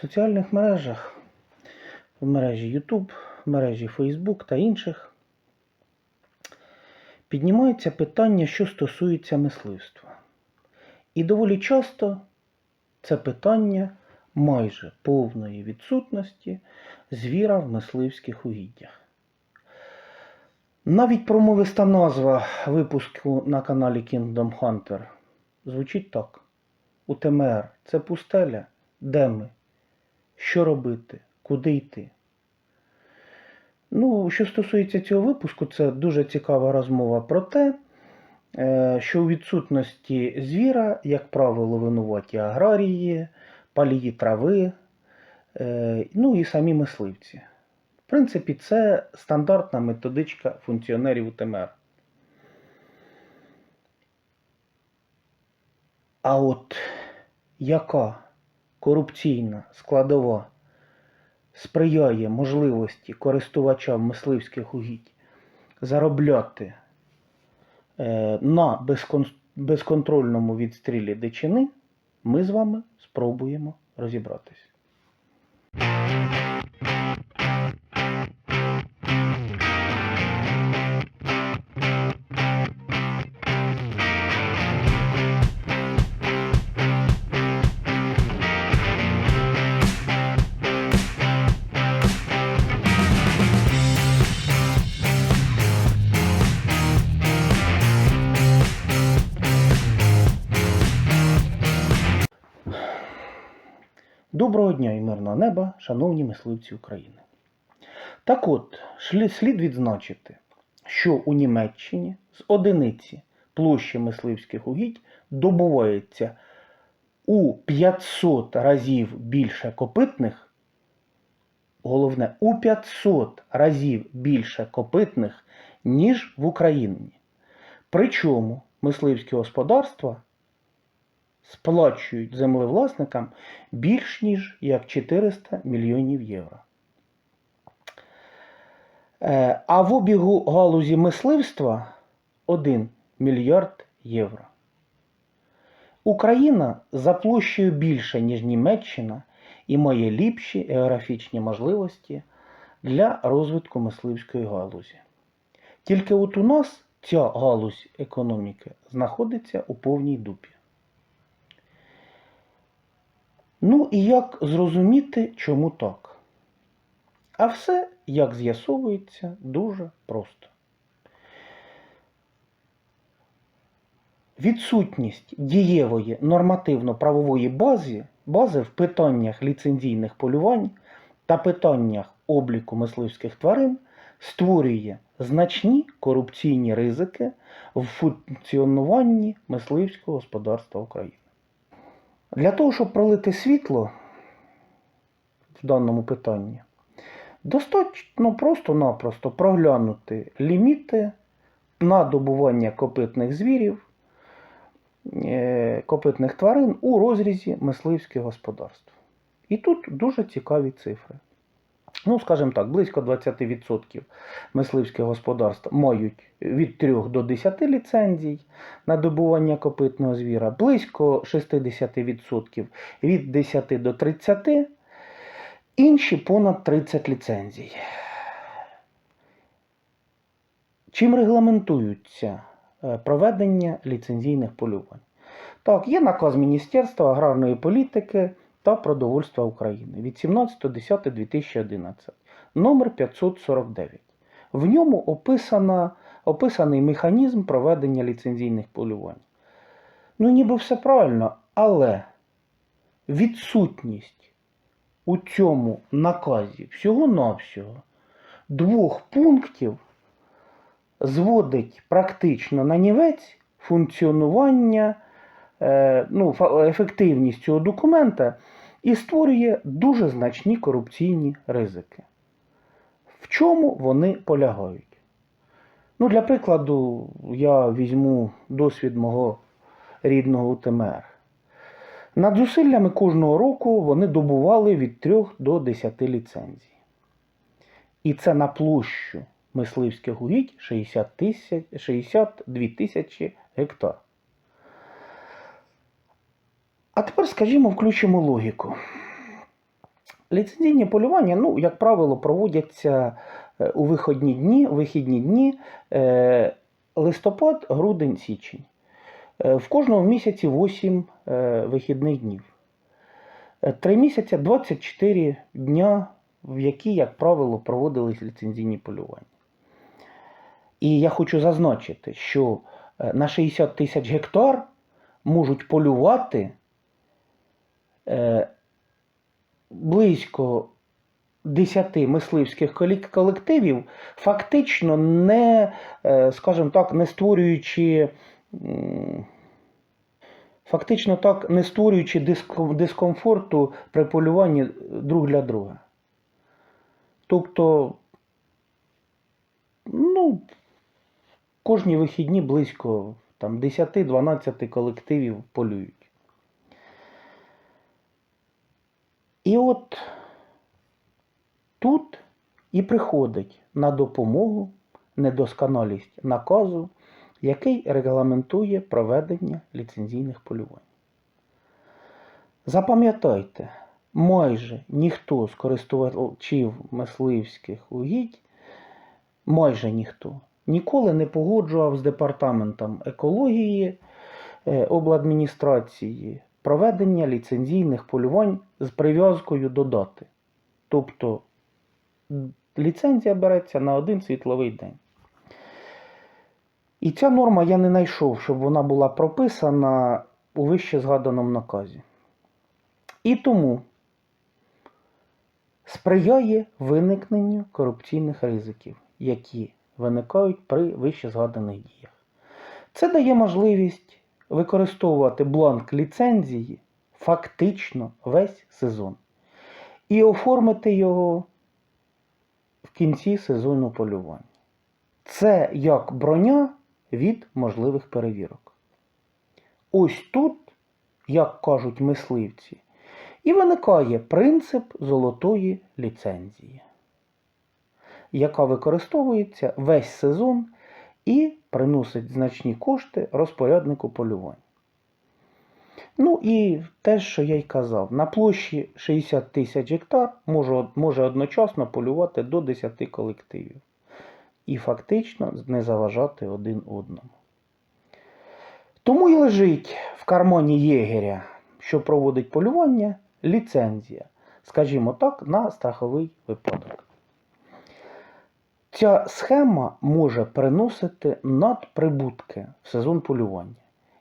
В соціальних мережах, в мережі YouTube, в мережі Facebook та інших піднімаються питання, що стосуються мисливства. І доволі часто це питання майже повної відсутності звіра в мисливських угіддях. Навіть промовиста назва випуску на каналі Kingdom Hunter звучить так. УТМР це пустеля. Де ми? Що робити? Куди йти? Ну, що стосується цього випуску, це дуже цікава розмова про те, е, що у відсутності звіра, як правило, винуваті аграрії, палії трави, е, ну і самі мисливці. В принципі, це стандартна методичка функціонерів УТМР. А от яка корупційна складова сприяє можливості користувачам мисливських угідь заробляти е, на безкон- безконтрольному відстрілі дичини, ми з вами спробуємо розібратись. Доброго дня і мирного неба, шановні мисливці України. Так от, слід відзначити, що у Німеччині з одиниці площі мисливських угідь добувається у 500 разів більше копитних, головне, у 500 разів більше копитних, ніж в Україні. Причому мисливські господарства сплачують землевласникам більш ніж як 400 мільйонів євро. Е, А в обігу галузі мисливства 1 мільярд євро. Україна за площею більше, ніж Німеччина, і має ліпші географічні можливості для розвитку мисливської галузі. Тільки от у нас ця галузь економіки знаходиться у повній дупі. Ну і як зрозуміти, чому так? А все, як з'ясовується, дуже просто. Відсутність дієвої нормативно-правової бази, бази в питаннях ліцензійних полювань та питаннях обліку мисливських тварин створює значні корупційні ризики в функціонуванні мисливського господарства України. Для того, щоб пролити світло в даному питанні, достатньо просто-напросто проглянути ліміти на добування копитних звірів, е, копитних тварин у розрізі мисливських господарств. І тут дуже цікаві цифри. Ну, скажімо так, близько 20% мисливських господарств мають від 3 до 10 ліцензій на добування копитного звіра, близько 60% від 10 до 30, інші понад 30 ліцензій. Чим регламентуються е, проведення ліцензійних полювань? Так, є наказ Міністерства аграрної політики та продовольства України від 17.10.2011, номер 549. В ньому описана, описаний механізм проведення ліцензійних полювань. Ну, ніби все правильно, але відсутність у цьому наказі всього-навсього двох пунктів зводить практично на нівець функціонування, ну, ефективність цього документа і створює дуже значні корупційні ризики. В чому вони полягають? Ну, для прикладу, я візьму досвід мого рідного УТМР. Над зусиллями кожного року вони добували від 3 до 10 ліцензій. І це на площу мисливських угідь 60 тисяч, 62 тисячі гектар. А тепер, скажімо, включимо логіку. Ліцензійні полювання, ну, як правило, проводяться е, у виходні дні, вихідні дні е, листопад, грудень, січень. Е, В кожному місяці 8 е, вихідних днів. Три місяці 24 дня, в які, як правило, проводились ліцензійні полювання. І я хочу зазначити, що на 60 тисяч гектар можуть полювати близько 10 мисливських колективів, фактично не, е, скажімо так, не створюючи. Фактично так, не створюючи дискомфорту при полюванні друг для друга. Тобто, ну, кожні вихідні близько там, 10-12 колективів полюють. І от тут і приходить на допомогу недосконалість наказу, який регламентує проведення ліцензійних полювань. Запам'ятайте, майже ніхто з користувачів мисливських угідь, майже ніхто, ніколи не погоджував з департаментом екології е, обладміністрації проведення ліцензійних полювань з прив'язкою до дати. Тобто ліцензія береться на один світловий день. І ця норма я не знайшов, щоб вона була прописана у вище згаданому наказі. І тому сприяє виникненню корупційних ризиків, які виникають при вище згаданих діях. Це дає можливість використовувати бланк ліцензії фактично весь сезон і оформити його в кінці сезону полювання. Це як броня від можливих перевірок. Ось тут, як кажуть мисливці, і виникає принцип золотої ліцензії, яка використовується весь сезон і приносить значні кошти розпоряднику полювань. Ну і те, що я й казав, на площі 60 тисяч гектар може, може одночасно полювати до 10 колективів і фактично не заважати один одному. Тому і лежить в кармані єгеря, що проводить полювання, ліцензія, скажімо так, на страховий випадок. Ця схема може приносити надприбутки в сезон полювання.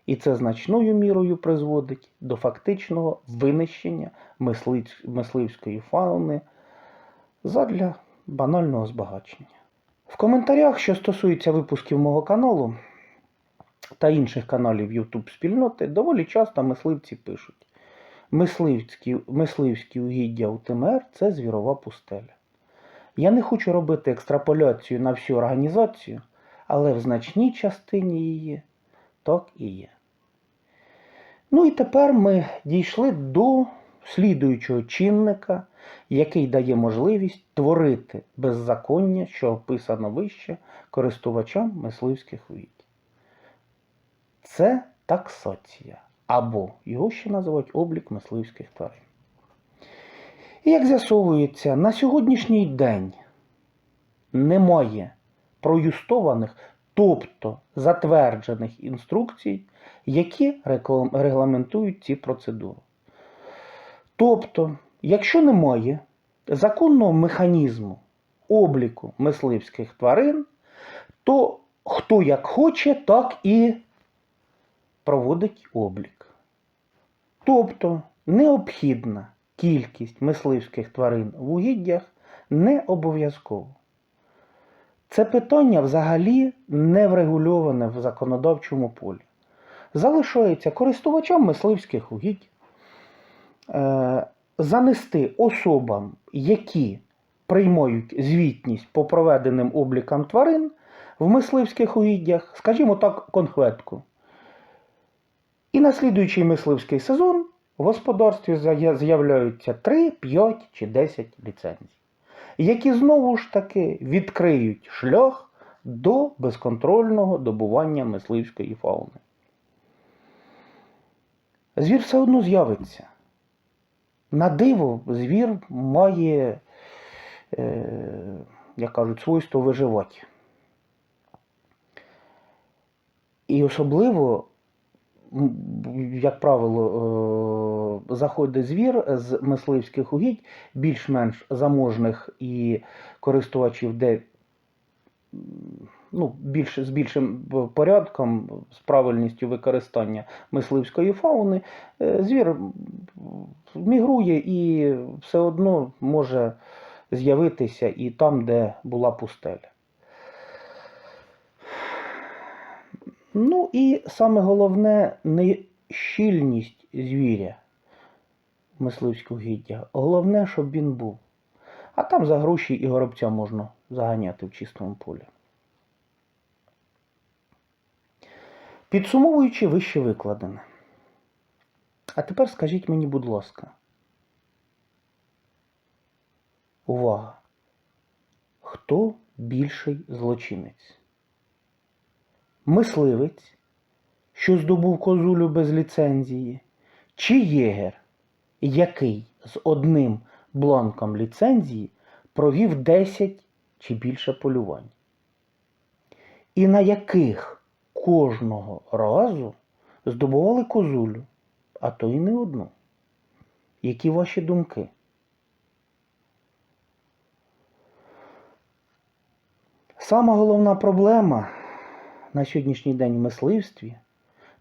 І це значною мірою призводить до фактичного винищення мисливської фауни задля банального збагачення. В коментарях, що стосується випусків мого каналу та інших каналів YouTube спільноти, доволі часто мисливці пишуть: мисливські, мисливські угіддя УТМР це звірова пустеля. Я не хочу робити екстраполяцію на всю організацію, але в значній частині її так і є. Ну і тепер ми дійшли до слідуючого чинника, який дає можливість творити беззаконня, що описано вище користувачам мисливських угідь. Це таксація, або його ще називають облік мисливських тварин. І як з'ясовується, на сьогоднішній день немає проюстованих, тобто затверджених інструкцій, які регламентують ці процедури. Тобто, якщо немає законного механізму обліку мисливських тварин, то хто як хоче, так і проводить облік. Тобто необхідна кількість мисливських тварин в угіддях не обов'язково. Це питання взагалі не врегульоване в законодавчому полі. Залишається користувачам мисливських угідь е, занести особам, які приймають звітність по проведеним облікам тварин в мисливських угіддях, скажімо так, конхветку. І на слідуючий мисливський сезон в господарстві з'являються 3, 5 чи 10 ліцензій, які знову ж таки відкриють шлях до безконтрольного добування мисливської фауни. Звір все одно з'явиться. На диво, звір має, е, як кажуть, свойство виживати. І особливо, як правило, е, заходить звір з мисливських угідь, більш-менш заможних і користувачів, де ну, більш, з більшим порядком, з правильністю використання мисливської фауни, е, звір мігрує і все одно може з'явитися і там, де була пустеля. Ну і саме головне не щільність звіря мисливського гіддя. Головне, щоб він був. А там за гроші і горобця можна заганяти в чистому полі. Підсумовуючи вище викладене. А тепер скажіть мені, будь ласка. Увага! Хто більший злочинець? Мисливець, що здобув козулю без ліцензії, чи єгер, який з одним бланком ліцензії провів 10 чи більше полювань? І на яких кожного разу здобували козулю, а то і не одну? Які ваші думки? Сама головна проблема на сьогоднішній день в мисливстві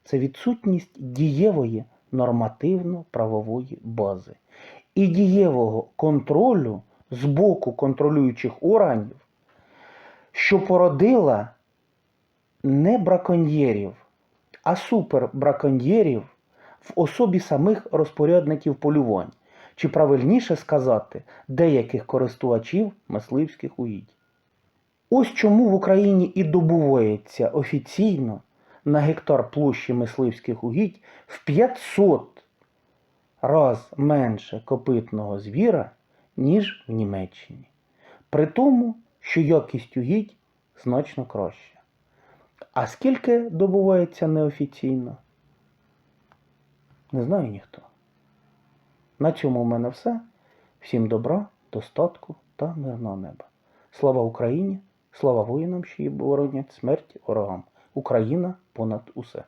це відсутність дієвої нормативно-правової бази і дієвого контролю з боку контролюючих органів, що породила не браконьєрів, а супербраконьєрів в особі самих розпорядників полювань, чи правильніше сказати, деяких користувачів мисливських угідь. Ось чому в Україні і добувається офіційно на гектар площі мисливських угідь в 500 раз менше копитного звіра, ніж в Німеччині. При тому, що якість угідь значно краща. А скільки добувається неофіційно? Не знає ніхто. На цьому в мене все. Всім добра, достатку та мирного неба. Слава Україні! Слава воїнам, що її боронять смерть ворогам. Україна понад усе.